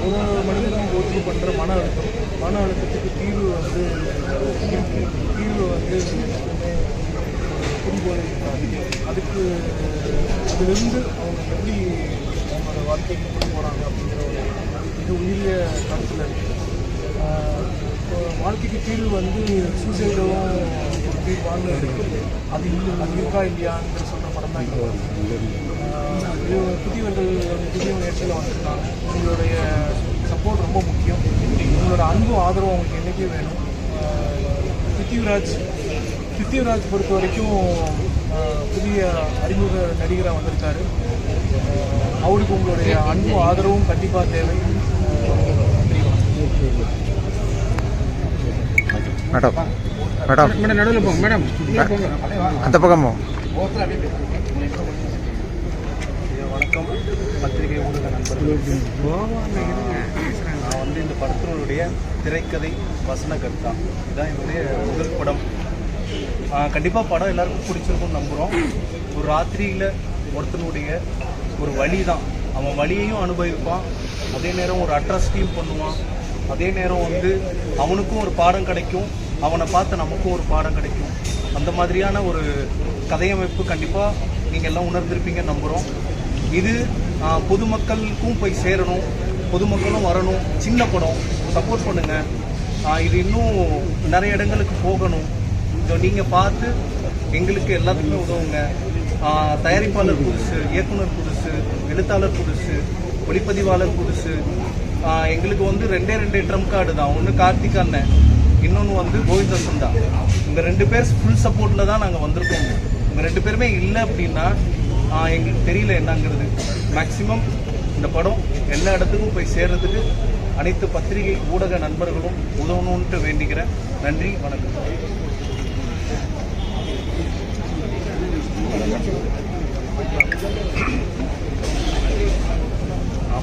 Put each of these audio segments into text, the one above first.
ஒரு மனிதனும் ஒத்து பண்ணுற மன அழுத்தம் மன அழுத்தத்துக்கு தீர்வு வந்து தீர்வு வந்து எப்பவுமே அதுக்கு அதுலேருந்து அவங்க எப்படி அவங்களோட வாழ்க்கைக்கு கொண்டு போகிறாங்க அப்படிங்கிற ஒரு மிக உயரிய கருத்தில் இருக்குது வாழ்க்கைக்கு தீர்வு வந்து சூசைடும் ஒரு தீர்வான்னு அது இல்லை அது இருக்கா இல்லையான்னு சொல்கிற புதியவர்கள் புதிய முயற்சியில் வந்திருக்காங்க உங்களுடைய சப்போர்ட் ரொம்ப முக்கியம் உங்களோட அன்பும் ஆதரவும் அவங்களுக்கு என்றைக்கே வேணும் பிருத்திவிராஜ் பிருத்திவிராஜ் பொறுத்த வரைக்கும் புதிய அறிமுக நடிகராக வந்திருக்காரு. அவருக்கு உங்களுடைய அன்பும் ஆதரவும் கண்டிப்பாக தேவை. Madam madam. மேடம். நடுவில் போங்க மேடம். அந்த பக்கமோ? வணக்கம். பத்திரிகை ஊடக நண்பர்கள். நான் வந்து இந்த படத்தினுடைய திரைக்கதை வசனகர்த்தா. இதுதான் என்னுடைய முதல் படம். கண்டிப்பாக படம் எல்லாருக்கும் பிடிச்சிருக்கும்னு நம்புகிறோம் ஒரு ராத்திரியில் ஒருத்தனுடைய ஒரு வழி தான் அவன் வழியையும் அனுபவிப்பான். அதே நேரம் ஒரு அட்ரஸ்டியும் பண்ணுவான். அதே நேரம் வந்து அவனுக்கும் ஒரு பாடம் கிடைக்கும். அவனை பார்த்து நமக்கும் ஒரு பாடம் கிடைக்கும். அந்த மாதிரியான ஒரு கதையமைப்பு கண்டிப்பாக நீங்கள் எல்லாம் உணர்ந்திருப்பீங்கன்னு நம்புகிறோம் இது பொதுமக்களுக்கும் போய் சேரணும் பொதுமக்களும் வரணும் சின்ன படம் சப்போர்ட் பண்ணுங்க. இது இன்னும் நிறைய இடங்களுக்கு போகணும். இதை நீங்கள் பார்த்து எங்களுக்கு எல்லாத்துக்குமே உதவுங்க. தயாரிப்பாளர் புதுசு இயக்குனர் புதுசு எழுத்தாளர் புதுசு ஒளிப்பதிவாளர் புதுசு. எங்களுக்கு வந்து ரெண்டே ரெண்டே ட்ரம் கார்டு தான். ஒன்று கார்த்திக் அண்ணன் இன்னொன்று வந்து கோவிந்தசன் தான். இந்த ரெண்டு பேர் ஃபுல் சப்போர்ட்டில் தான் நாங்கள் வந்திருக்கோம். இந்த ரெண்டு பேருமே இல்லை அப்படின்னா எங்களுக்கு தெரியல என்னங்கிறது. மேக்சிமம் இந்த படம் எல்லா இடத்துக்கும் போய் சேர்றதுக்கு அனைத்து பத்திரிகை ஊடக நண்பர்களும் உதவணும்ன்ட்டு வேண்டிக்கிறேன் நன்றி வணக்கம்.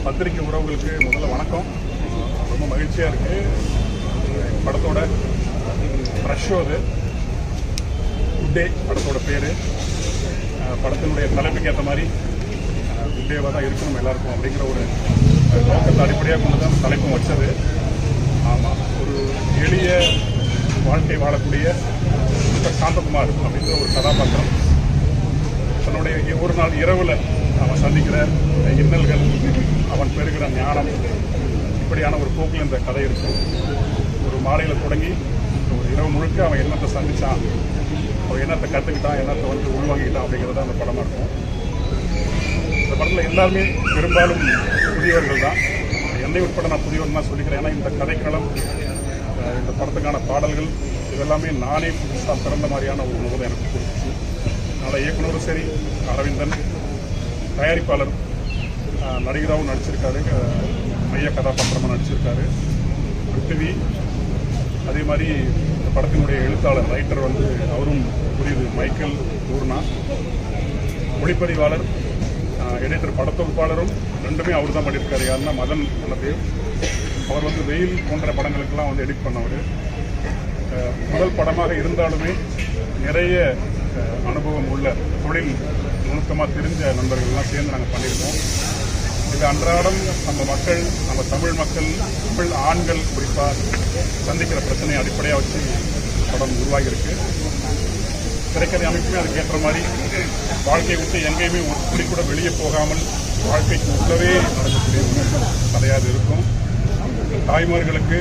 பத்திரிகை உறவுகளுக்கு முதல்ல வணக்கம். ரொம்ப மகிழ்ச்சியாக இருக்குது படத்தோட ஃப்ரெஷ் ஷோ அது. குட் டே படத்தோட பேர். படத்தினுடைய தலைப்புக்கு ஏற்ற மாதிரி குட் தான் இருக்கணும் எல்லாருக்கும் அப்படிங்கிற ஒரு நோக்கத்தை அடிப்படையாக கொண்டு தான் தலைப்பும் வச்சது. ஆமாம் ஒரு எளிய வாழ்க்கை வாழக்கூடிய சாந்தகுமார் அப்படிங்கிற ஒரு கதாபாத்திரம். தன்னுடைய ஒரு நாள் இரவில் அவன் சந்திக்கிற இன்னல்கள் அவன் பெறுகிற ஞானம் இப்படியான ஒரு போக்கில் இந்த கதை இருக்கும். ஒரு மாலையில் தொடங்கி ஒரு இரவு முழுக்க அவன் என்னத்தை சந்திச்சான் என்னத்தை கற்றுக்கிட்டான் என்னத்தை வந்து உள்வாங்கிட்டான் அப்படிங்கிறது அந்த படமாக இருக்கும். இந்த படத்தில் எல்லாருமே பெரும்பாலும் புதியவர்கள் தான். என்னை உட்பட நான் புதியவன் தான் சொல்லிக்கிறேன். ஏன்னா இந்த கதைக்களம் இந்த படத்துக்கான பாடல்கள் இதெல்லாமே நானே புதுசாக பிறந்த மாதிரியான ஒரு உணவு எனக்கு கொடுத்துச்சு. அதனால் இயக்குனரும் சரி அரவிந்தன் தயாரிப்பாளர் நடிகராகவும் நடிச்சிருக்காரு. மைய கதாபாத்திரமாக நடிச்சிருக்காரு. பிருத்திவி அதே மாதிரி படத்தினுடைய எழுத்தாளர் ரைட்டர் வந்து அவரும் புரியுது. மைக்கேல் பூர்ணா ஒளிப்பதிவாளர் எடிட்டர் படத்தொகுப்பாளரும் ரெண்டுமே அவர் தான் பண்ணியிருக்காரு. யாருன்னா மதன் குலதேவ் அவர் வந்து வெயில் போன்ற படங்களுக்கெல்லாம் வந்து எடிட் பண்ணவர். முதல் படமாக இருந்தாலுமே நிறைய அனுபவம் உள்ள தொழில் நுணுக்கமாக தெரிஞ்ச நண்பர்கள்லாம் சேர்ந்து நாங்கள் பண்ணியிருக்கோம். இது அன்றாடம் நம்ம மக்கள் நம்ம தமிழ் மக்கள் தமிழ் ஆண்கள் குறிப்பாக சந்திக்கிற பிரச்சனையை அடிப்படையாக வச்சு படம் உருவாகியிருக்கு. திரைக்கதை அமைப்புமே அதுக்கு ஏற்ற மாதிரி வாழ்க்கையை விட்டு எங்கேயுமே ஒரு கூட வெளியே போகாமல் வாழ்க்கைக்கு உள்ளவே நடக்கக்கூடிய ஒரு கதையாக இருக்கும். தாய்மார்களுக்கு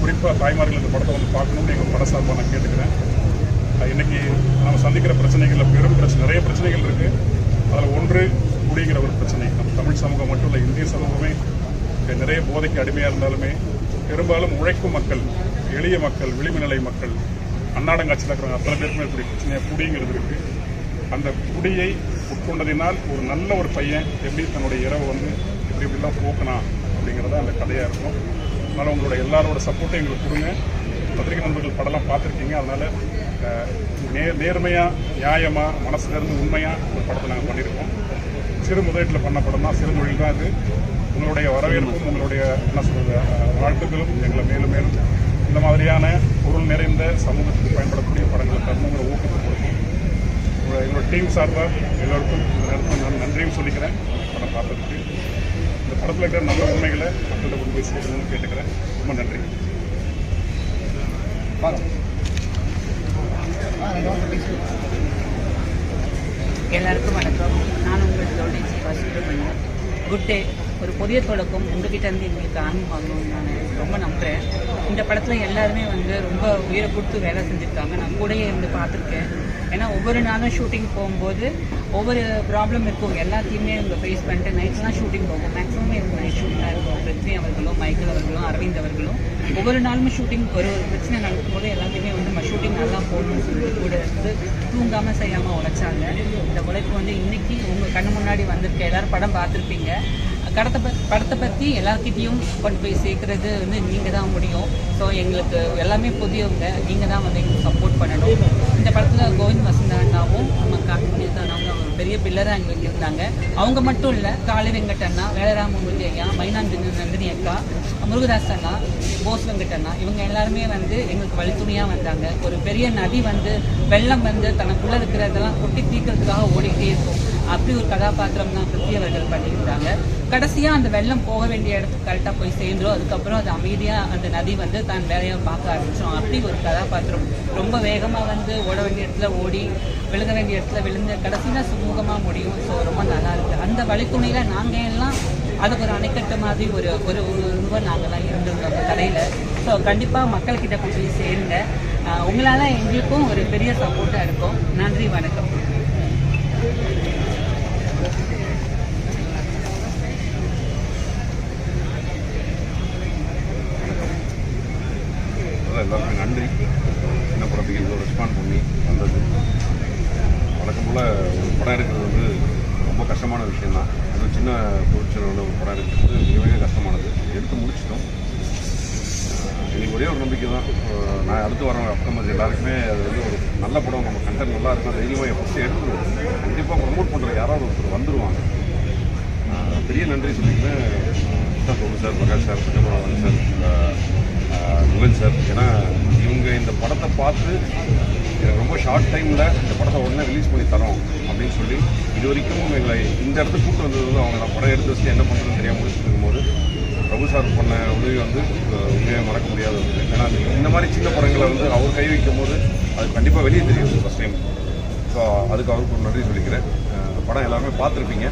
குறிப்பாக தாய்மார்கள் இந்த படத்தை வந்து பார்க்கணும்னு எங்கள் பட சார்பாக நான் கேட்டுக்கிறேன். இன்றைக்கி இன்னைக்கு நம்ம சந்திக்கிற பிரச்சனைகளில் பெரும் பிரச்சனை நிறைய பிரச்சனைகள் இருக்குது அதில் ஒன்று குடிங்கிற ஒரு தமிழ் சமூகம் மட்டும் இல்லை இந்திய சமூகமே நிறைய போதைக்கு அடிமையாக இருந்தாலுமே பெரும்பாலும் உழைக்கும் மக்கள் எளிய மக்கள் விளிம்புநிலை மக்கள் அன்னாடங்காட்சியில் இருக்கிறவங்க அத்தனை பேருக்குமே இப்படி பிரச்சனையாக குடிங்கிறது இருக்குது அந்த குடியை உட்கொண்டதினால் ஒரு நல்ல ஒரு பையன் எப்படி தன்னுடைய இரவு வந்து எப்படி எப்படிலாம் போக்கணும் அப்படிங்கிறத அந்த கதையாக இருக்கும். அதனால் உங்களோட எல்லாரோட சப்போர்ட்டையும் எங்களுக்கு கொடுங்க. பத்திரிகை நண்பர்கள் படம்லாம் பார்த்துருக்கீங்க. அதனால் நே நேர்மையாக நியாயமாக மனசுலேருந்து உண்மையாக ஒரு படத்தை நாங்கள் பண்ணியிருக்கோம். சிறு முதலீட்டில் பண்ண படம் தான் சிறு மொழி தான் இது உங்களுடைய வரவேற்பும் உங்களுடைய என்ன சொல்றது வாழ்த்துக்களும் எங்களை மேலும் மேலும் இந்த மாதிரியான பொருள் நிறைந்த சமூகத்துக்கு பயன்படக்கூடிய படங்களை தரணுங்கிற ஊக்கத்தை கொடுக்கும். எங்களோட டீம் சார்பாக எல்லோருக்கும் இந்த நேரத்தில் நான் நன்றியும் சொல்லிக்கிறேன். படம் பார்த்ததுக்கு. படத்தில் இருக்கிற நல்ல உண்மைகளை மக்கள்கிட்ட கொண்டு போய் சேர்க்கணும்னு கேட்டுக்கிறேன். ரொம்ப நன்றி. எல்லாருக்கும் வணக்கம். நான் உங்கள் தோழி சிவா சுப்பிரமணியன் குட் டே ஒரு புதிய தொடக்கம் உங்ககிட்ட இருந்து எங்களுக்கு ஆரம்பமாகணும்னு நான் ரொம்ப நம்புகிறேன் இந்த படத்தில் எல்லாருமே வந்து ரொம்ப உயிரை கொடுத்து வேலை செஞ்சுருக்காங்க. நான் கூடயே இருந்து பார்த்துருக்கேன். ஏன்னா ஒவ்வொரு நாளும் ஷூட்டிங் போகும்போது ஒவ்வொரு ப்ராப்ளம் இருக்கும். எல்லாத்தையுமே இவங்க ஃபேஸ் பண்ணிட்டு நைட்லாம் ஷூட்டிங் போகும். மேக்ஸிமம் இவங்க நைட் ஷூட்டிங்காக இருக்கும். பிருத்வி அவர்களும் மைக்கேல் அவர்களும் அரவிந்த் அவர்களும். ஒவ்வொரு நாளும் ஷூட்டிங் ஒரு ஒரு பிரச்சனை நடக்கும்போது எல்லாத்தையுமே வந்து நம்ம ஷூட்டிங் நல்லா போகணும்னு சொல்லி கூட இருந்து தூங்காமல் செய்யாமல் உழைச்சாங்க. இந்த உழைப்பு வந்து இன்னைக்கு உங்கள் கண்ணு முன்னாடி வந்திருக்க. எல்லாரும் படம் பார்த்துருப்பீங்க. கடத்தை ப படத்தை பற்றி எல்லார்கிட்டேயும் கொண்டு போய் சேர்க்குறது வந்து நீங்கள் தான் முடியும். ஸோ எங்களுக்கு எல்லாமே புதியவங்க. நீங்கள் தான் வந்து எங்களுக்கு சப்போர்ட் பண்ணணும். இந்த படத்தில் கோவிந்த் வசந்தா அண்ணாவும் நம்ம கார்த்திக் அவங்க ஒரு பெரிய பில்லராக எங்களுக்கு இருந்தாங்க. அவங்க மட்டும் இல்லை காளி வெங்கட் அண்ணா வேலராம ஐயா மைனாந்தி நந்தினி அக்கா முருகதாஸ் அண்ணா போஸ் வெங்கட் இவங்க எல்லாருமே வந்து எங்களுக்கு வழித்துணையாக வந்தாங்க. ஒரு பெரிய நதி வந்து வெள்ளம் வந்து தனக்குள்ளே இருக்கிறதெல்லாம் கொட்டி தீக்கிறதுக்காக ஓடிக்கிட்டே இருக்கும். அப்படி ஒரு கதாபாத்திரம் தான் கிருத்தி அவர்கள் பண்ணியிருந்தாங்க. கடைசியாக அந்த வெள்ளம் போக வேண்டிய இடத்துக்கு கரெக்டாக போய் சேர்ந்துரும். அதுக்கப்புறம் அது அமைதியாக அந்த நதி வந்து தான் வேலையாக பார்க்க ஆரம்பிச்சோம் அப்படி ஒரு கதாபாத்திரம் ரொம்ப வேகமாக வந்து ஓட வேண்டிய இடத்துல ஓடி விழுக வேண்டிய இடத்துல விழுந்து கடைசியில் சுமூகமாக முடியும். ஸோ ரொம்ப நல்லா இருக்குது அந்த வழித்துணையில் நாங்கள் எல்லாம் அதுக்கு ஒரு அணைக்கட்டு மாதிரி ஒரு ஒரு ஒரு ரூபா நாங்கள்லாம் இருந்திருந்தோம் கடையில். ஸோ கண்டிப்பாக மக்கள்கிட்ட கொண்டு போய் சேருங்க உங்களால் எங்களுக்கும் ஒரு பெரிய சப்போர்ட்டாக இருக்கும். நன்றி வணக்கம். எல்லாருக்கும் நன்றி. சின்ன படத்துக்கு இவ்வளோ ரெஸ்பாண்ட் பண்ணி வந்தது. வழக்கம் போல் ஒரு படம் எடுக்கிறது வந்து ரொம்ப கஷ்டமான விஷயம்தான். அது சின்ன பொருட்செலவில் ஒரு படம் எடுக்கிறது மிக மிக கஷ்டமானது. எடுத்து முடிச்சிட்டோம். எனக்கு ஒரே ஒரு நம்பிக்கை தான். நான் அடுத்து வர அப்கமர்ஸ் எல்லாருக்குமே அது வந்து ஒரு நல்ல படம் நம்ம கண்டென்ட் நல்லா இருக்கும் தைரியமாக ஃபஸ்ட்டு எடுத்துருவோம். கண்டிப்பாக ப்ரமோட் பண்ணுற யாராவது ஒருத்தர் வந்துடுவாங்க பெரிய நன்றி சொல்லிக்கிறேன். Krishna sir Prakash sir Panchamaravan sir Mugan sir. ஏன்னா இவங்க இந்த படத்தை பார்த்து ஷார்ட் டைமில் இந்த படத்தை உடனே ரிலீஸ் பண்ணி தரோம் அப்படின்னு சொல்லி இது வரைக்கும் எங்களை இந்த இடத்துக்கு கூப்பிட்டு வந்தது வந்து அவங்க நான் படம் எடுத்து வச்சு என்ன பண்ணுறதுன்னு தெரியாமல் முடிச்சுட்டு இருக்கும்போது பிரபு சார் பண்ண உதவி வந்து உண்மையாக மறக்க முடியாத ஒரு ஏன்னா இந்த மாதிரி சின்ன படங்களை வந்து அவர் கை வைக்கும் போது அது கண்டிப்பாக வெளியே தெரியும் ஃபஸ்ட் டைம் ஸோ அதுக்கு அவருக்கு ஒரு நன்றி சொல்லிக்கிறேன். படம் எல்லாருமே பார்த்துருப்பீங்க.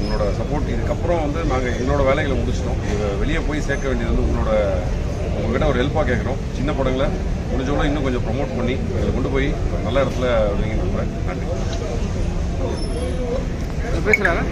உன்னோட உங்களோட சப்போர்ட் இதுக்கப்புறம் வந்து நாங்கள் என்னோடய வேலைகளை முடிச்சிட்டோம். வெளியே போய் சேர்க்க வேண்டியது வந்து உங்களோட உங்ககிட்ட ஒரு ஹெல்ப்பாக கேட்குறோம் சின்ன படங்களை முடிஞ்சவங்களும் இன்னும் கொஞ்சம் ப்ரொமோட் பண்ணி இதை கொண்டு போய் நல்ல இடத்துல வைங்க நன்றி. பேசுகிறாங்க